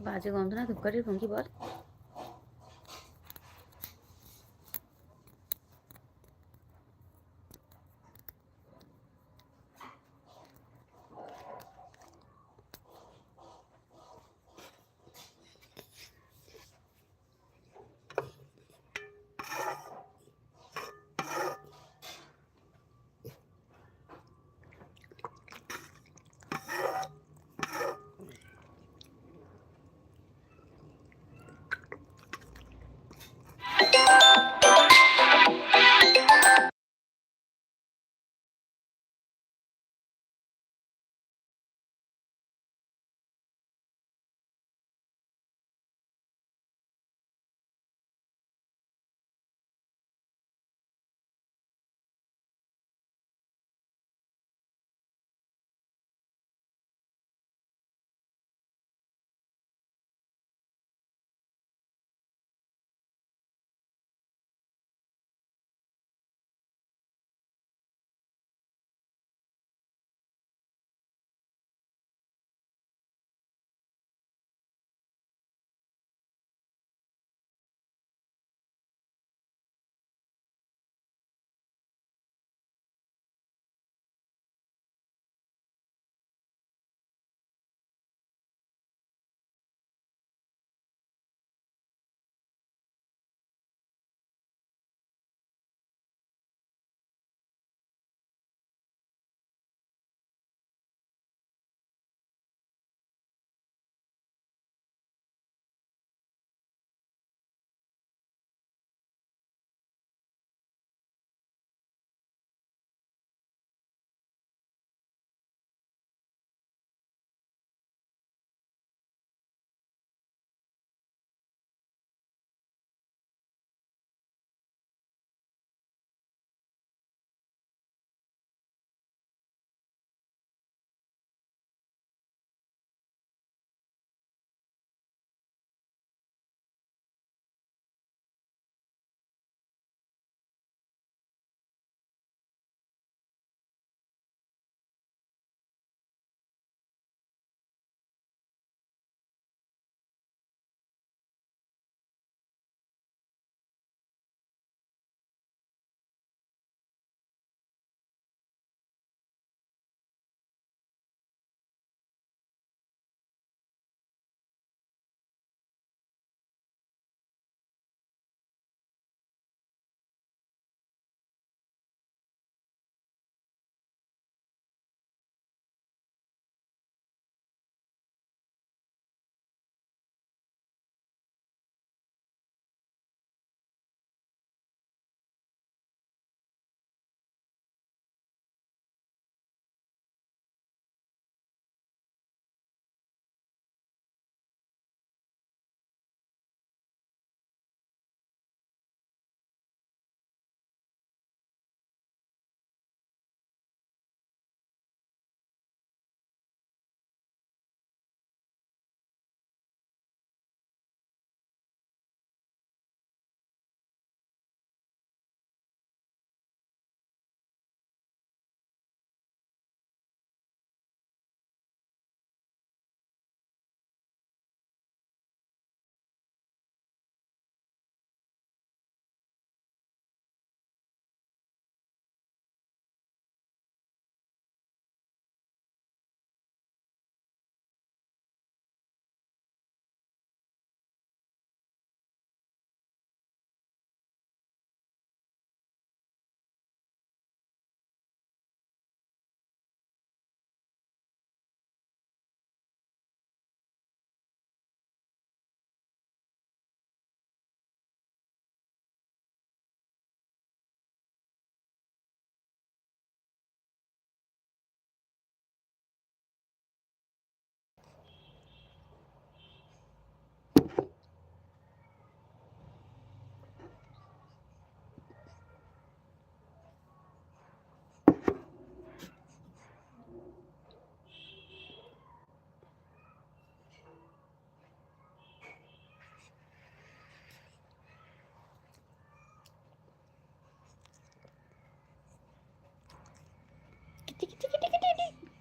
বাজে গন্ধ না ধূপকাঠির কি বল।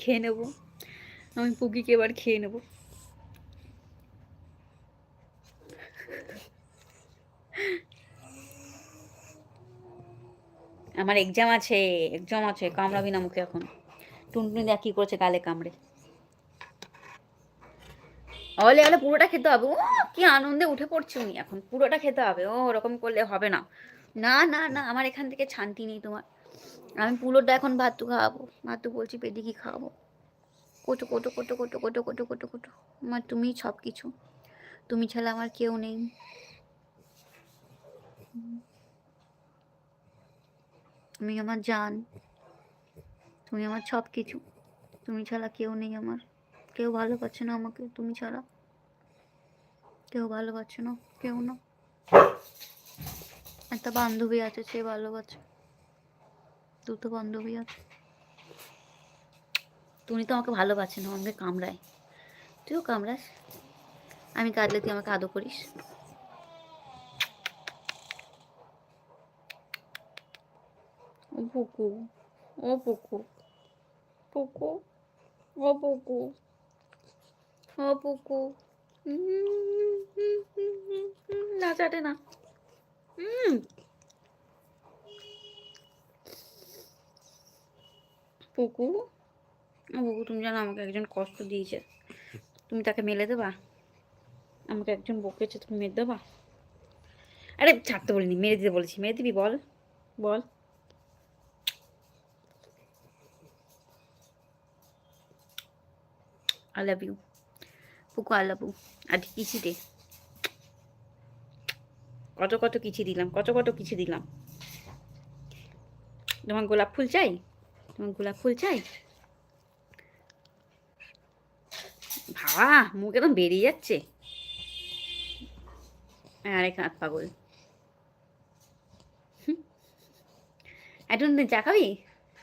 খেয়ে নেব। আমি পুকিকে এবার খেয়ে নেব। আমার এক্সাম আছে এক্সাম আছে কামড়াবি না মুখে এখন। টুনটুনি দেখ কী করছে গালে কামড়ে। অলে অলে পুরোটা খেতে হবে। ও কি আনন্দে উঠে পড়ছে উনি এখন। পুরোটা খেতে হবে। ও ওরকম করলে হবে না। না না না আমার এখান থেকে শান্তি নেই তোমার। আমি পুরোটা এখন ভাতু খাওয়াবো। ভাতু বলছি, পেদিকি খাওয়াবো। কোটো কোটো কোটো কোটো কোটো কোটো কোটো কোটো আমার তুমি সব কিছু তুমি ছাড়া আমার কেউ নেই। তুমি আমার জান। তুমি আমার সব কিছু তুমি ছাড়া কেউ নেই আমার। কেউ ভালো পাচ্ছে না আমাকে তুমি ছাড়া। কেউ ভালো পাচ্ছে না, কেউ না। একটা বান্ধবী আছে, সে দুটো বান্ধবী আছে তুমি তো আমাকে ভালোবাসে না আমাকে কামড়ায় তুইও কামড়াস আমি কাঁদলে তুই আমাকে আদর করিস ও পুকু ও পুকু পুকু ও পুকু ও পুকু না চাটে না উম। পুকু। পুকু তুমি জানো আমাকে একজন কষ্ট দিয়েছে। তুমি তাকে মেলে দেবা? আমাকে একজন বকেছে তুমি মেরে দেবা? আরে ছাড়তে বলিনি, মেরে দিতে বলেছি। মেরে দিবি বল। বল। I love you Puku I love you আর কিছি দে। কত কত কিছু দিলাম, কত কত কিছু দিলাম। তোমার গোলাপ ফুল চাই? তোমার গোলাপ ফুল চাই ভাবা মুখ একদম বেরিয়ে যাচ্ছে। আরেক হাত পাগল। টুনটুনি, চা খাবি?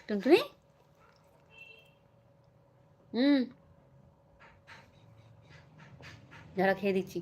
টুনটুনি? হুম। যারা খেয়ে দিচ্ছি।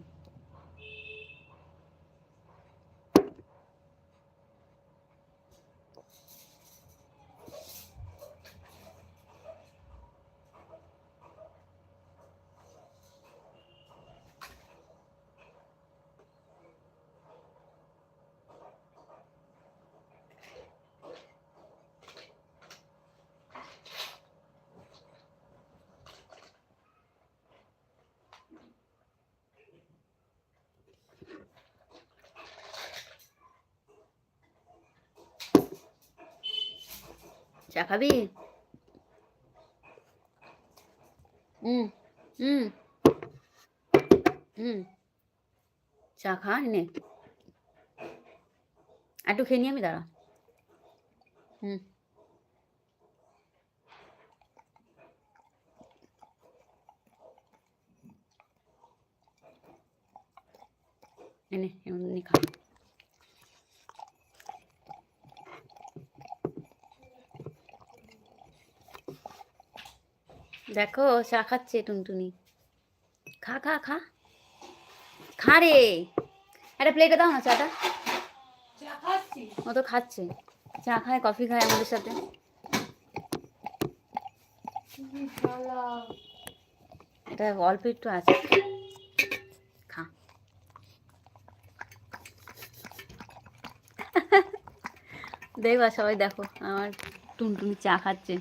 চা খাবি? হুম হুম হুম চা খা, নে। একটু খেয়ে নি আমি, দাঁড়া। হুম এনে এমনি খা। দেখো, চা খাচ্ছে টুনটুনি। খা খা খা। খা রে। একটা প্লেটে দাও না চাটা। ও তো খাচ্ছে। চা খায় কফি খায় আমাদের সাথে। এটা অল্প একটু আছে। খা। দেখবা, সবাই দেখো, আমার টুনটুনি চা খাচ্ছে।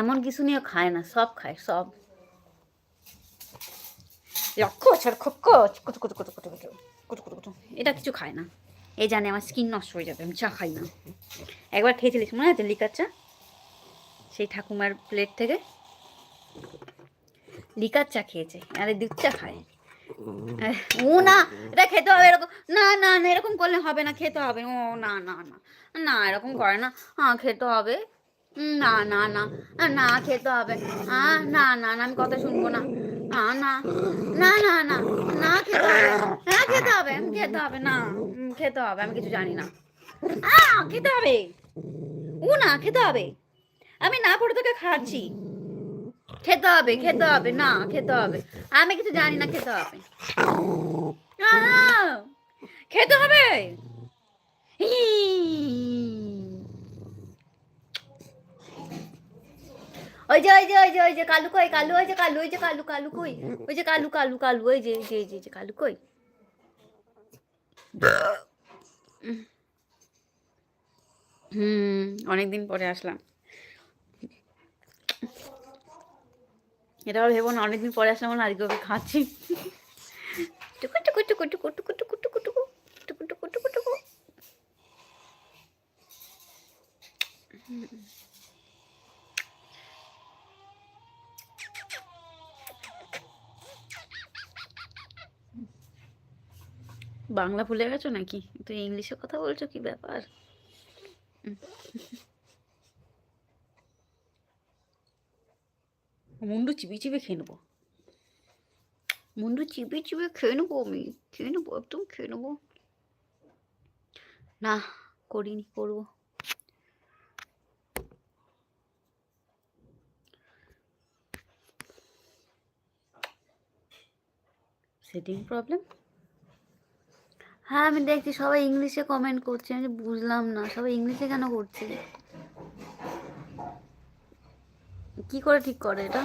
এমন কিছু নিয়ে খায় না সব খায় সব। এটা কিছু খায় না। এই জানে আমার স্কিন নষ্ট হয়ে যাবে আমি চা খাই না। একবার খেয়েছিলিস মনে আছে লিকার চা? সেই ঠাকুমার প্লেট থেকে? লিকার চা খেয়েছে আরে দুধ চা খায়। ও না এটা খেতে হবে এরকম না না না এরকম করলে হবে না খেতে হবে ও না না না না এরকম করে না। হ্যাঁ খেতে হবে। না না না না খেতে হবে না না না আমি কথা শুনব না আহ, না না না না না খেতে হবে হ্যাঁ খেতে হবে আমি খেতে হবে না খেতে হবে আমি কিছু জানি না খেতে হবে ও না খেতে হবে আমি না পড়ে তোকে খাচ্ছি খেতে হবে খেতে হবে না খেতে হবে আমি কিছু জানি না খেতে হবে না, না, খেতে হবে ওই যে ওই যে ওই যে ওই যে কালু কই কালু ওই যে কালু ওই যে কালু কালু কই ওই যে কালু কালু কালু ওই যে যে যে, যে কালু কই হুম অনেকদিন পরে আসলাম এটাও ভেবো না অনেকদিন পরে আসলাম না আজকে ওকে খাচ্ছি টুকু টুকু টুকু টুকু টুকু টুকু টুকু টুকু টুকু টুকু টুকু টুকু বাংলা ভুলে গেছো নাকি? তুই ইংলিশে কথা বলছো কি ব্যাপার? মুন্ডু চিবি চিবি খেয়ে নেব। মুন্ডু চিবি চিবি খেয়ে নেব আমি। খেয়ে নেব একদম খেয়ে নেব। না করিনি করব। সেটিং প্রবলেম হ্যাঁ আমি দেখছি সবাই ইংলিশে কমেন্ট করছে, আমি বুঝলাম না, সবাই ইংলিশে কেন করছে? কি করে ঠিক করে এটা?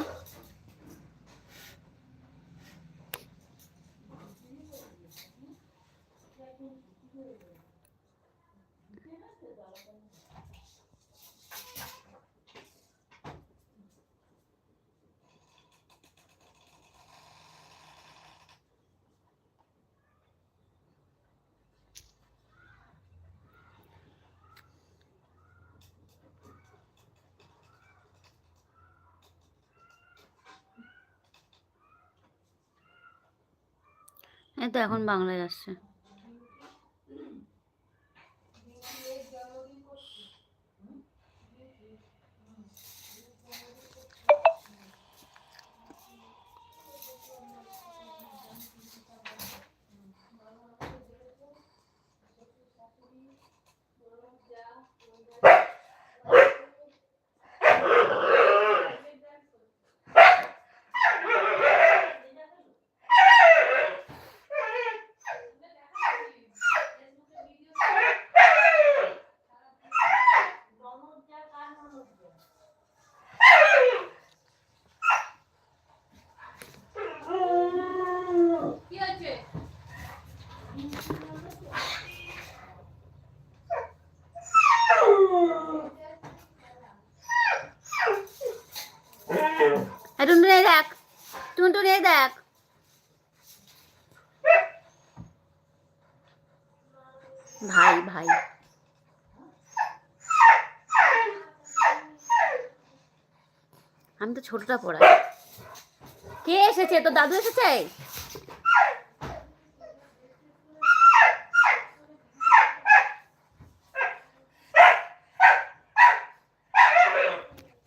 এই তো এখন বাংলায় আসছে এই টুনটুন এই দেখ টুনটুন এই দেখ ভাই ভাই আমি তো ছোটটা পড়াই। কে এসেছে? তো দাদু এসেছে?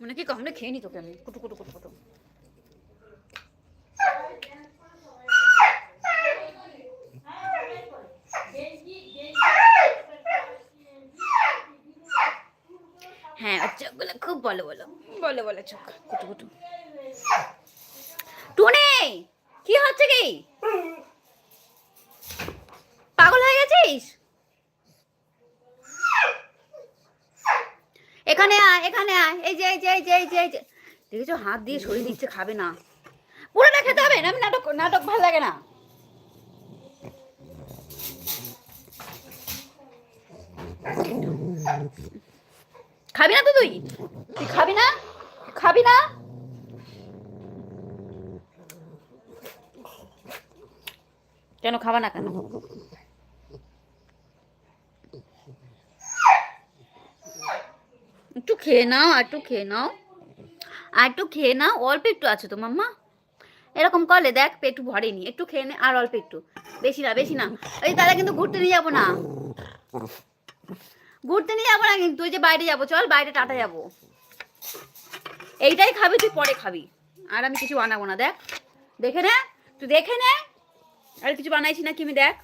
মানে কি কামড়ে খেয়ে নি তোকে আমি। কুটু কুটু কুটু কুটু। হ্যাঁ চোখগুলো খুব বলো বলো। বলো বলো চোখ কুটু কুটু। টুনে, কি হচ্ছে কি? পাগল হয়ে গেছিস? এখানে আয় এখানে আয়। এই যে এই যে এই যে এই যে, এই দেখেছ, হাত দিয়ে সরিয়ে দিচ্ছে, খাবে না। পুরোটা খেতে হবে? না আমি নাটক নাটক ভালো লাগে না। খাবি না তো তুই? তুই খাবি না? খাবি না? কেন খাবা না কেন? একটু খেয়ে নাও, আর একটু খেয়ে নাও। আর একটু খেয়ে নাও, অল্প একটু আছে তো মাম্মা। এরকম করলে দেখ, পেটু ভরেনি একটু খেয়ে নে, আর অল্প একটু। বেশি না বেশি না। ওই তাহলে কিন্তু ঘুরতে নিয়ে যাব না। ঘুরতে নিয়ে যাব না কিন্তু, ওই যে বাইরে যাব। চল বাইরে টাটা যাব। এইটাই খাবি, তুই পরে খাবি। আর আমি কিছু বানাবো না, দেখ। দেখে নে, তুই দেখে নে। আর কিছু বানাইছি না কি আমি, দেখ।